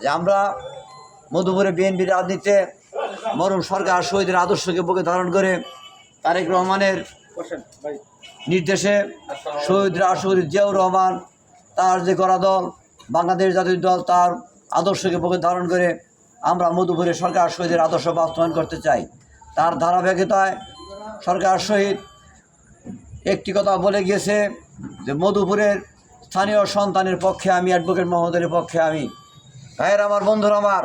যে আমরা মধুপুরে বিএনপির রাজনীতিতে মরুম সরকার শহীদের আদর্শকে বুকে ধারণ করে তারেক রহমানের নির্দেশে শহীদ রাষ্ট্রপতি জিয়াউর রহমান তার যে গড়া দল, বাংলাদেশ জাতীয় দল, তার আদর্শকে বুকে ধারণ করে আমরা মধুপুরে সরকার শহীদের আদর্শ বাস্তবায়ন করতে চাই। তার ধারাবাহিকতায় সরকার শহীদ একটি কথা বলে গিয়েছে যে মধুপুরের স্থানীয় সন্তানের পক্ষে আমি অ্যাডভোকেট মোহাম্মদের পক্ষে আমি ভাইয়ের আমার বন্ধুরা আমার,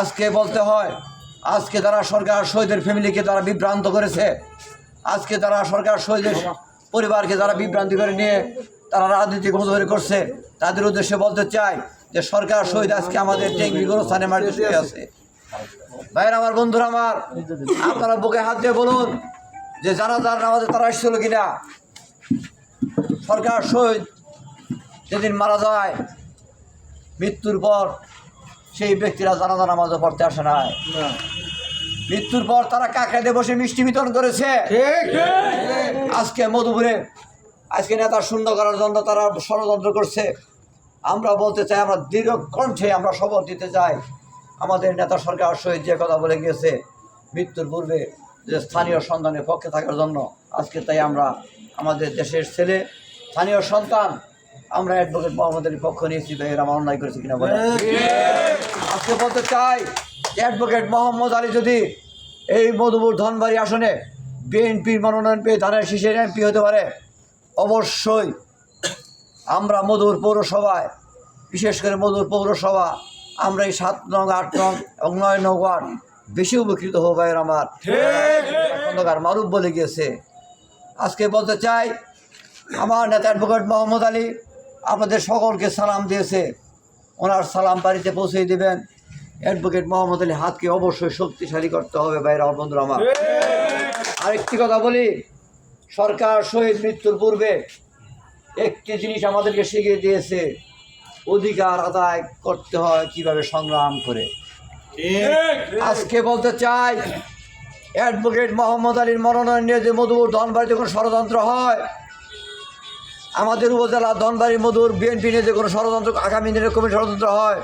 আজকে বলতে হয়, আজকে তারা সরকার শহীদের ফ্যামিলিকে তারা বিভ্রান্ত করেছে, আজকে তারা সরকার শহীদের পরিবারকে তারা বিভ্রান্তি করে নিয়ে তারা রাজনীতি মধুপুরে করছে, তাদের উদ্দেশ্যে বলতে চাই যে সরকার শহীদ আজকে আমাদের গোরস্থানে মাটিতে শুয়ে আছে। ভাইয়ের আমার বন্ধুরা আমার, আপনারা বুকে হাত দিয়ে বলুন যে জানাজার আমাদের তারা এসেছিল কিনা? সরকার শহীদ যেদিন মারা যায় মৃত্যুর পর সেই ব্যক্তিরা জানাজা নামাজও পড়তে আসে না। মৃত্যুর পর তারা কাকড়াতে বসে মিষ্টি বিতরণ করেছে। আজকে মধুপুরে আজকে নেতা শূন্য করার জন্য তারা ষড়যন্ত্র করছে। আমরা বলতে চাই আমরা দৃঢ় কণ্ঠে আমরা শপথ দিতে চাই। আমাদের নেতা সরকার সহিত যে কথা বলে গিয়েছে মৃত্যুর পূর্বে যে স্থানীয় সন্তানের পক্ষে থাকার জন্য আজকে তাই আমরা আমাদের দেশের ছেলে স্থানীয় সন্তান আমরা অ্যাডভোকেট মোহাম্মদের পক্ষ নিয়েছি ভাই এরা আমার অন্যায় করেছে কিনা বলে আজকে বলতে চাই অ্যাডভোকেট মোহাম্মদ আলী যদি এই মধুপুর ধনবাড়ি আসনে বিএনপির মনোনয়ন পেয়ে ধানের শীষের এমপি হতে পারে অবশ্যই আমরা মধুর পৌরসভায় বিশেষ করে মধুর পৌরসভা আমরা এই সাত নং আট নং এবং নয় নং ওয়ার্ড বেশি উপকৃত হব এর আমার। খন্দকার মারুফ বলে গিয়েছে। আজকে বলতে চাই আমার নেতা অ্যাডভোকেট মোহাম্মদ আলী আপনাদের সকলকে সালাম দিয়েছে। ওনার সালাম বাড়িতে পৌঁছে দেবেন। অ্যাডভোকেট মোহাম্মদ আলী হাতকে অবশ্যই শক্তিশালী করতে হবে বাইরে বন্ধুরা আমার। আরেকটি কথা বলি, সরকার শহীদ মৃত্যুর পূর্বে একটি জিনিস আমাদেরকে শিখিয়ে দিয়েছে, অধিকার আদায় করতে হয় কীভাবে সংগ্রাম করে। আজকে বলতে চাই অ্যাডভোকেট মোহাম্মদ আলীর মনোনয়ন নিয়ে যে মধুর ধনবাড়িতে কোনো ষড়যন্ত্র হয় আমাদের উপজেলা ধনবাড়ি মধুর বিএনপি নিয়ে যে কোনো ষড়যন্ত্র, আগামী দিনের কমিটি ষড়যন্ত্র হয়,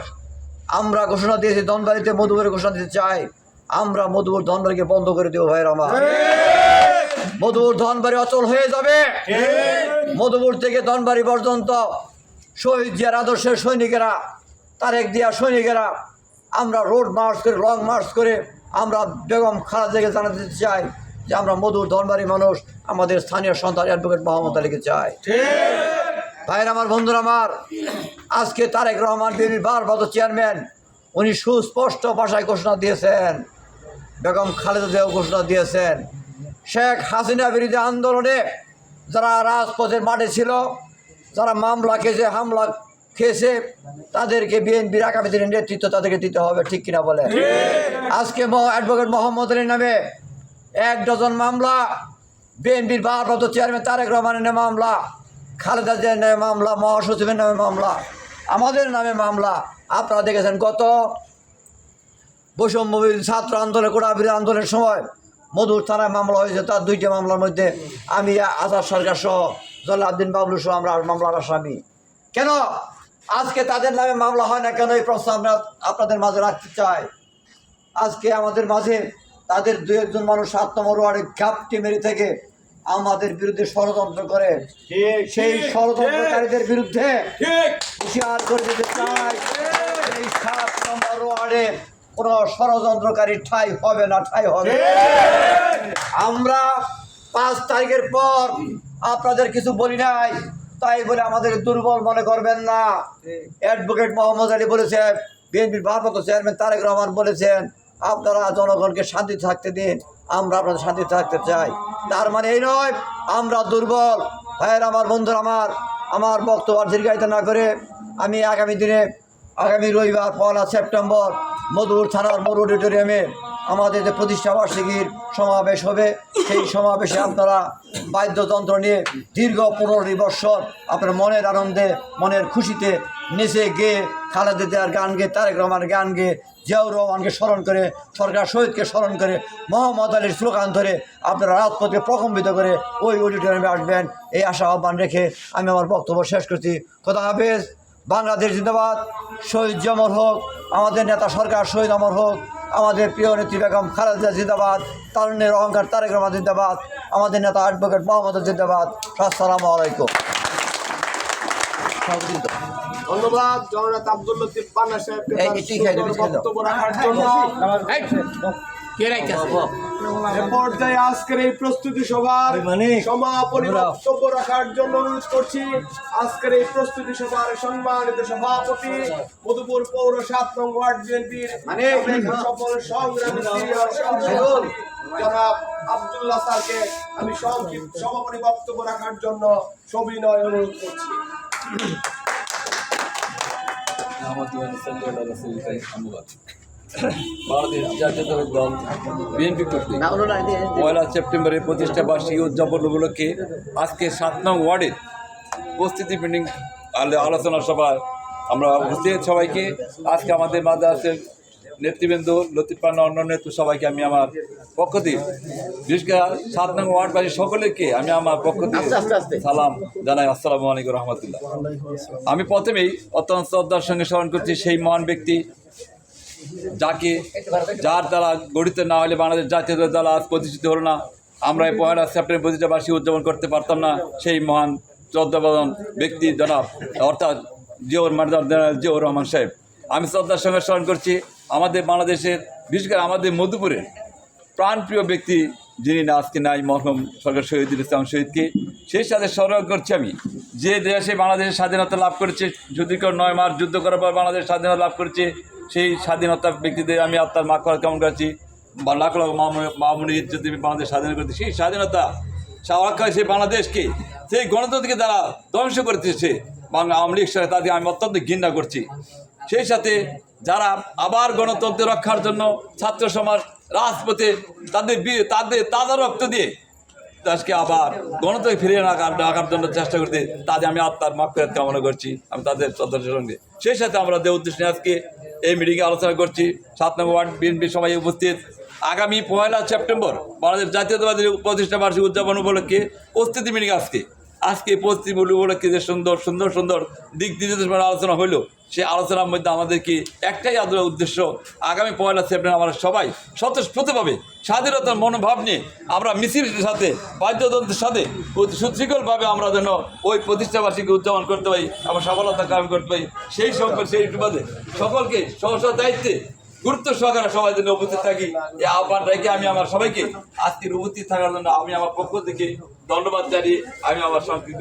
আমরা ঘোষণা দিয়েছি ধনবাড়িতে মধুপুরের ঘোষণা দিতে চাই। আমরা মধুপুর ধনবাড়িকে বন্ধ করে দেবো ভাইয়ের আমার। মধুপুর ধনবাড়ি অচল হয়ে যাবে। মধুপুর থেকে ধনবাড়ি পর্যন্ত শহীদ জিয়ার আদর্শের সৈনিকেরা, তারেক দিয়া সৈনিকেরা, আমরা রোড মার্চ করে, লং মার্চ করে আমরা বেগম খালাদাকে জানাতে চাই। যে আমরা মধুর ধনবাড়ি মানুষ, আমাদের স্থানীয় সন্তান অ্যাডভোকেট মোহাম্মদ আলীকে চাই। ভাইয়ের আমার, বন্ধুরা আমার, আজকে তারেক রহমান বিএনপির ভারপ্রাপ্ত চেয়ারম্যান উনি সুস্পষ্ট ভাষায় ঘোষণা দিয়েছেন। বেগম খালেদা জিয়াও ঘোষণা দিয়েছেন। শেখ হাসিনা বিরোধী আন্দোলনে যারা রাজপথের মাঠে ছিল, যারা মামলা খেয়েছে, হামলা খেয়েছে, তাদেরকে বিএনপির আগামী দিনের নেতৃত্ব তাদেরকে দিতে হবে, ঠিক কিনা বলে আজকে অ্যাডভোকেট মোহাম্মদ নামে এক ডজন মামলা, বিএনপির ভারপ্রাপ্ত চেয়ারম্যান তারেক রহমানের নামে মামলা, খালেদা জিয়ার নামে মামলা, মহাসচিবের নামে মামলা, আমাদের নামে মামলা। আপনারা দেখেছেন গত বৈষম্যবিল ছাত্র আন্দোলন কোটাবির আন্দোলনের সময় মধুর থানায় মামলা হয়েছে, তার দুইটা মামলার মধ্যে আমি, আজাদ সরকার সহ জলাউদ্দিন বাবলু সহ আমরা মামলার আসামি। কেন? আজকে তাদের নামে মামলা হয় না কেন? এই প্রশ্ন আমরা আপনাদের মাঝে রাখতে চাই। আজকে আমাদের মাঝে তাদের দু একজন মানুষ সাত নম্বর ওয়ার্ডে ঘাপটি মেরে থেকে আমাদের বিরুদ্ধে ষড়যন্ত্র করে। সেই ষড়যন্ত্রকারীদের বিরুদ্ধে হুঁশিয়ার করে দিতে চাই। এই সাত নম্বর ওয়ার্ডে কোনো ষড়যন্ত্রকারী ঠাই হবে না ঠাই হবে। আমরা পাঁচ তারিখের পর আপনাদের কিছু বলি নাই তাই বলে আমাদের দুর্বল মনে করবেন না। অ্যাডভোকেট মোহাম্মদ আলী বলেছেন বিএনপির ভারপ্রাপ্ত চেয়ারম্যান তারেক রহমান বলেছেন আপনারা জনগণকে শান্তি থাকতে দিন, আমরা আপনাদের শান্তি থাকতে চাই। তার মানে এই নয়, আমরা দুর্বল। ভাইয়ের আমার, বন্ধুরা আমার আমার বক্তব্য দীর্ঘায়িত না করে আমি আগামী দিনে, আগামী রবিবার, পয়লা সেপ্টেম্বর মধুর থানার মোর অডিটোরিয়ামে আমাদের যে প্রতিষ্ঠা বার্ষিকীর সমাবেশ হবে, সেই সমাবেশে আপনারা বাদ্যযন্ত্র নিয়ে দীর্ঘ পনেরোটি বৎসর আপনার মনের আনন্দে, মনের খুশিতে নেচে গেয়ে খালেদা জিয়ার গান গেয়ে, তারেক রহমানের গান গেয়ে, জিয়াউর রহমানকে স্মরণ করে, সরকার শহীদকে স্মরণ করে, মোহাম্মদ আলীর স্লোগান ধরে আপনারা রাজপথকে প্রকম্পিত করে ওই অডিটোরিয়ামে আসবেন। এই আশা আহ্বান রেখে আমি আমার বক্তব্য শেষ করছি। খোদা হাফেজ, বাংলাদেশ জিন্দাবাদ, শহীদ জমর হোক, আমাদের নেতা সরকার শহীদ অমর হোক, আমাদের প্রিয় নেত্রী বেগম খালেদা জিন্দাবাদ, তারুণ্যের অহংকার তারেক রহমান জিন্দাবাদ, আমাদের নেতা অ্যাডভোকেট মোহাম্মদ জিন্দাবাদ। আসসালামু আলাইকুম। ধন্যবাদ আব্দুল লতিফ পান্না সাহেবকে। বক্তব্য রাখার জন্য। পর্যায়ে আজকের এই প্রস্তুতি সভার সমাপনী বক্তব্য রাখার জন্য অনুরোধ করছি। আজকের এই প্রস্তুতি সভার সম্মানিত সভাপতি মধুপুর পৌর সাত নং ওয়ার্ড বিএনপির সফল সংগ্রামী জনাব আব্দুল্লাহ স্যারকে আমি সংক্ষিপ্ত সমাপনী বক্তব্য রাখার জন্য সবিনয় অনুরোধ করছি। কর্তৃক পয়লা সেপ্টেম্বরের প্রতিষ্ঠা বার্ষিকী উদযাপন উপলক্ষে আজকে সাত নং ওয়ার্ডের উপস্থিতি মিটিং আলোচনা সভায় আমরা উপস্থিত সবাইকে। আজকে আমাদের আছেন নেতৃবৃন্দ লতিফান্না অন্যান্য নেতৃ সবাইকে আমি আমার পক্ষ থেকে বিশেষ করে সাত নং ওয়ার্ডবাসী সকলেকে আমি আমার পক্ষ থেকে সালাম জানাই আসসালামু আলাইকুম রহমতুল্লাহ। আমি প্রথমেই অত্যন্ত শ্রদ্ধার সঙ্গে স্মরণ করছি সেই মহান ব্যক্তি যাকে যার দ্বারা গঠিত না হলে বাংলাদেশ জাতীয় দল আজ প্রতিষ্ঠিত হলো না। আমরা এই পয়লা সেপ্টেম্বর প্রতিটা বার্ষিক উদযাপন করতে পারতাম না। সেই মহান শ্রদ্ধাবাদন ব্যক্তি জনাব অর্থাৎ জিওর মার্দার জেনারেল জিওর রহমান সাহেব। আমি শ্রদ্ধার সঙ্গে স্মরণ করছি আমাদের বাংলাদেশের, বিশেষ করে আমাদের মধুপুরের প্রাণপ্রিয় ব্যক্তি যিনি আজকে নাই, মরহম সরকার শহীদুল ইসলাম শহীদকে, সেই সাথে স্মরণ করছি আমি, যে দেশে বাংলাদেশের স্বাধীনতা লাভ করেছে সুদীর্ঘ নয় মাস যুদ্ধ করার পর বাংলাদেশ স্বাধীনতা লাভ করেছে, সেই স্বাধীনতা ব্যক্তিদের আমি আত্মার মাখ করা কেমন করছি, বা লাখ লাখ মামুনি যদি বাংলাদেশ স্বাধীন করেছে, সেই স্বাধীনতা রক্ষা সেই বাংলাদেশকে, সেই গণতন্ত্রকে তারা ধ্বংস করতেছে বাংলা আওয়ামী লীগ তাদের আমি অত্যন্ত ঘৃণা করছি। সেই সাথে যারা আবার গণতন্ত্র রক্ষার জন্য ছাত্র সমাজ, রাজপথে তাদের তাদের তাজা রক্ত দিয়ে দেশকে আবার গণতন্ত্র ফিরিয়ে রাখার রাখার জন্য চেষ্টা করতে তাদের আমি আত্মার মাফেরত কামনা করছি, আমি তাদের সদস্যের সঙ্গে। সেই সাথে আমরা দেহ উদ্দেশ্য আজকে এই মিটিংয়ে আলোচনা করছি। সাত নম্বর ওয়ার্ড বিএনপি সবাই উপস্থিত আগামী পয়লা সেপ্টেম্বর, বাংলাদেশ জাতীয়তাবাদী প্রতিষ্ঠা বার্ষিক উদযাপন উপলক্ষে প্রস্তুতি মিটিং আজকে। আজকে প্রস্তুতি উপলক্ষে যে সুন্দর সুন্দর সুন্দর দিক নির্দেশনা আলোচনা হলো সেই আলোচনার মধ্যে আমাদেরকে একটাই আদর উদ্দেশ্য, আগামী পয়লা সেপ্টেম্বর আমরা সবাই স্বতঃস্ফূর্তভাবে স্বাধীনতার মনোভাব নিয়ে আমরা মিছিলের সাথে, বাদ্যযন্ত্রের সাথে সুশৃঙ্খলভাবে আমরা যেন ওই প্রতিষ্ঠাবাসীকে উদযাপন করতে পারি আমরা সফলতা কাম করতে পারি, সেই সম্পর্কে সেই সুবাদে সকলকে স্ব দায়িত্বে, গুরুত্ব সহকারে সবাই যেন উপস্থিত থাকি। এই আহ্বান রেখে আমি আমার সবাইকে আজকের উপস্থিত থাকার জন্য আমি আমার পক্ষ থেকে ধন্যবাদ জানি আমি আমার সংক্ষিপ্ত